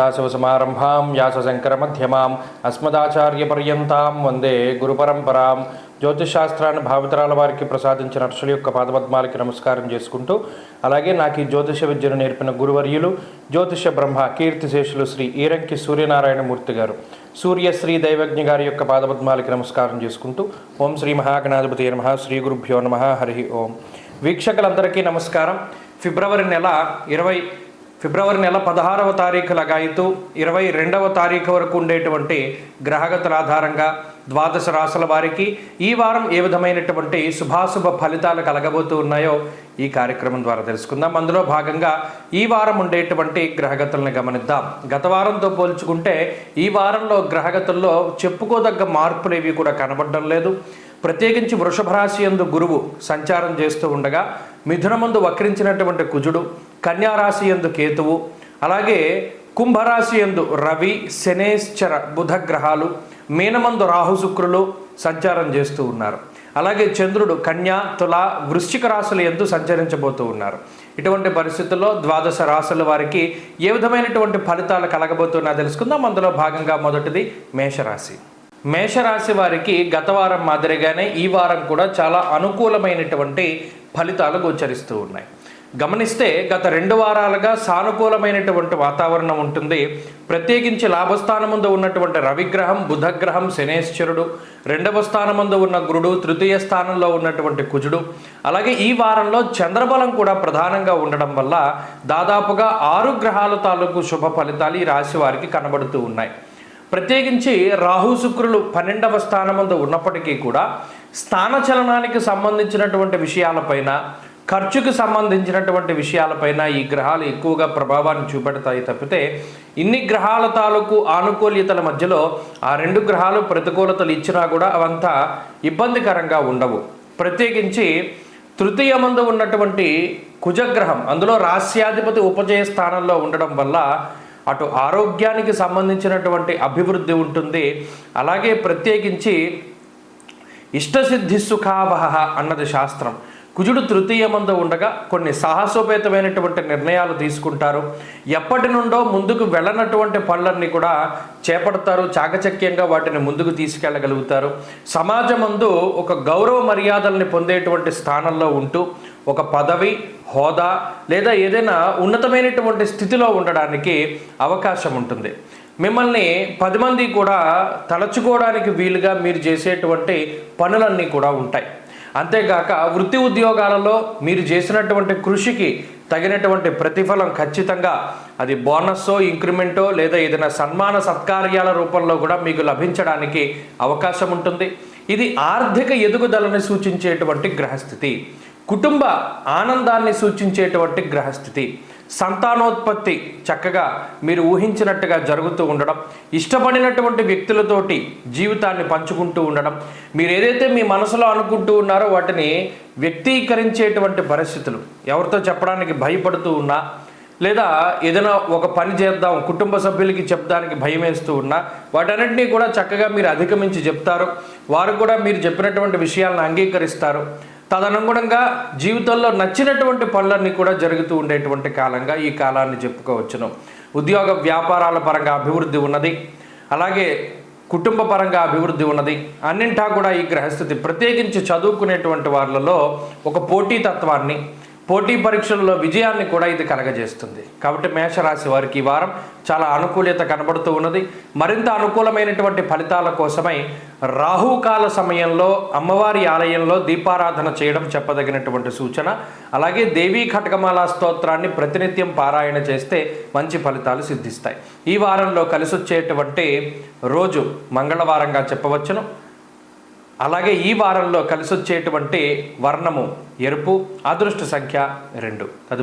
సదాశివసమారంభాం వ్యాసశంకరమధ్యమాం అస్మదాచార్యపర్యంతం వందే గురుపరంపరాం జ్యోతిషాస్త్రాన్ని భావితరాల వారికి ప్రసాదించిన ఋషుల యొక్క పాదపద్మాలకి నమస్కారం చేసుకుంటూ అలాగే నాకు ఈ జ్యోతిష విద్యను నేర్పిన గురువర్యులు జ్యోతిష బ్రహ్మ కీర్తిశేషులు శ్రీ ఈరంకి సూర్యనారాయణమూర్తి గారు. సూర్యశ్రీ దైవజ్ఞ గారి యొక్క పాదపద్మాలకి నమస్కారం చేసుకుంటూ ఓం శ్రీ మహాగణాధిపతి నమ శ్రీ గురుభ్యో నమ హరి ఓం. వీక్షకులందరికీ నమస్కారం. ఫిబ్రవరి నెల ఇరవై ఫిబ్రవరి నెల పదహారవ తారీఖు లగాయితూ ఇరవై రెండవ తారీఖు వరకు ఉండేటువంటి గ్రహగతుల ఆధారంగా ద్వాదశ రాశుల వారికి ఈ వారం ఏ విధమైనటువంటి శుభాశుభ ఫలితాలు కలగబోతూ ఉన్నాయో ఈ కార్యక్రమం ద్వారా తెలుసుకుందాం. అందులో భాగంగా ఈ వారం ఉండేటువంటి గ్రహగతులను గమనిద్దాం. గత వారంతో పోల్చుకుంటే ఈ వారంలో గ్రహగతుల్లో చెప్పుకోదగ్గ మార్పులు ఏవి కూడా కనబడడం లేదు. ప్రత్యేకించి వృషభ రాశి ఎందు గురువు సంచారం చేస్తూ ఉండగా మిథునమందు వక్రించినటువంటి కుజుడు కన్యారాశి ఎందు యందు కేతువు అలాగే కుంభరాశి యందు రవి శనేశ్చర బుధ గ్రహాలు మీనమందు రాహు శుక్రులు సంచారం చేస్తూ ఉన్నారు. అలాగే చంద్రుడు కన్యా తుల వృశ్చిక రాశుల ఎందు సంచరించబోతూ ఉన్నారు. ఇటువంటి పరిస్థితుల్లో ద్వాదశ రాశుల వారికి ఏ విధమైనటువంటి ఫలితాలు కలగబోతున్నా తెలుసుకుందాం. అందులో భాగంగా మొదటిది మేషరాశి. మేషరాశి వారికి గత వారం మాదిరిగానే ఈ వారం కూడా చాలా అనుకూలమైనటువంటి ఫలితాలు గోచరిస్తూ ఉన్నాయి. గమనిస్తే గత రెండు వారాలుగా సానుకూలమైనటువంటి వాతావరణం ఉంటుంది. ప్రత్యేకించి లాభస్థానముందు ఉన్నటువంటి రవిగ్రహం బుధగ్రహం శనేశ్వరుడు రెండవ స్థానముందు ఉన్న గురుడు తృతీయ స్థానంలో ఉన్నటువంటి కుజుడు. అలాగే ఈ వారంలో చంద్రబలం కూడా ప్రధానంగా ఉండడం వల్ల దాదాపుగా ఆరు గ్రహాల తాలూకు శుభ ఫలితాలు ఈ రాశి వారికి కనబడుతూ ఉన్నాయి. ప్రత్యేకించి రాహు శుక్రులు పన్నెండవ స్థానమందు ఉన్నప్పటికీ కూడా స్థానచలనానికి సంబంధించినటువంటి విషయాలపైన ఖర్చుకు సంబంధించినటువంటి విషయాలపైన ఈ గ్రహాలు ఎక్కువగా ప్రభావాన్ని చూపెడతాయి తప్పితే ఇన్ని గ్రహాల తాలూకు ఆనుకూల్యతల మధ్యలో ఆ రెండు గ్రహాలు ప్రతికూలతలు ఇచ్చినా కూడా అవంతా ఇబ్బందికరంగా ఉండవు. ప్రత్యేకించి తృతీయమందు ఉన్నటువంటి కుజగ్రహం అందులో రాస్యాధిపతి ఉపజయ స్థానంలో ఉండడం వల్ల అటు ఆరోగ్యానికి సంబంధించినటువంటి అభివృద్ధి ఉంటుంది. అలాగే ప్రత్యేకించి ఇష్టసిద్ధి సుఖావహ అన్నది శాస్త్రం. కుజుడు తృతీయమందు ఉండగా కొన్ని సాహసోపేతమైనటువంటి నిర్ణయాలు తీసుకుంటారు. ఎప్పటి నుండో ముందుకు వెళ్ళనటువంటి పనులన్నీ కూడా చేపడతారు. చాకచక్యంగా వాటిని ముందుకు తీసుకెళ్ళగలుగుతారు. సమాజమందు ఒక గౌరవ మర్యాదల్ని పొందేటువంటి స్థానంలో ఉంటూ ఒక పదవి హోదా లేదా ఏదైనా ఉన్నతమైనటువంటి స్థితిలో ఉండడానికి అవకాశం ఉంటుంది. మిమ్మల్ని పది మంది కూడా తలచుకోవడానికి వీలుగా మీరు చేసేటువంటి పనులన్నీ కూడా ఉంటాయి. అంతేగాక వృత్తి ఉద్యోగాలలో మీరు చేసినటువంటి కృషికి తగినటువంటి ప్రతిఫలం ఖచ్చితంగా అది బోనస్సో ఇంక్రిమెంటో లేదా ఏదైనా సన్మాన సత్కార్యాల రూపంలో కూడా మీకు లభించడానికి అవకాశం ఉంటుంది. ఇది ఆర్థిక ఎదుగుదలని సూచించేటువంటి గ్రహస్థితి. కుటుంబ ఆనందాన్ని సూచించేటువంటి గ్రహస్థితి. సంతానోత్పత్తి చక్కగా మీరు ఊహించినట్టుగా జరుగుతూ ఉండడం ఇష్టపడినటువంటి వ్యక్తులతోటి జీవితాన్ని పంచుకుంటూ ఉండడం మీరు ఏదైతే మీ మనసులో అనుకుంటూ ఉన్నారో వాటిని వ్యక్తీకరించేటువంటి పరిస్థితులు. ఎవరితో చెప్పడానికి భయపడుతూ ఉన్నా లేదా ఏదైనా ఒక పని చేద్దాం కుటుంబ సభ్యులకి చెప్పడానికి భయం వేస్తూ ఉన్నా వాటన్నిటినీ కూడా చక్కగా మీరు అధిగమించి చెప్తారు. వారు కూడా మీరు చెప్పినటువంటి విషయాలను అంగీకరిస్తారు. తదనుగుణంగా జీవితంలో నచ్చినటువంటి పనులన్నీ కూడా జరుగుతూ ఉండేటువంటి కాలంగా ఈ కాలాన్ని చెప్పుకోవచ్చును. ఉద్యోగ వ్యాపారాల పరంగా అభివృద్ధి ఉన్నది. అలాగే కుటుంబ పరంగా అభివృద్ధి ఉన్నది. అన్నింటా కూడా ఈ గ్రహస్థితి ప్రత్యేకించి చదువుకునేటువంటి వాళ్ళలో ఒక పోటీతత్వాన్ని పోటీ పరీక్షల్లో విజయాన్ని కూడా ఇది కలగజేస్తుంది. కాబట్టి మేషరాశి వారికి ఈ వారం చాలా అనుకూలత కనబడుతూ ఉన్నది. మరింత అనుకూలమైనటువంటి ఫలితాల కోసమై రాహుకాల సమయంలో అమ్మవారి ఆలయంలో దీపారాధన చేయడం చెప్పదగినటువంటి సూచన. అలాగే దేవీ ఖడ్గమాల స్తోత్రాన్ని ప్రతినిత్యం పారాయణ చేస్తే మంచి ఫలితాలు సిద్ధిస్తాయి. ఈ వారంలో కలిసొచ్చేటువంటి రోజు మంగళవారంగా చెప్పవచ్చును. అలాగే ఈ వారంలో కలిసొచ్చేటువంటి వర్ణము ఎరుపు అదృష్ట సంఖ్య రెండు. తదుపరి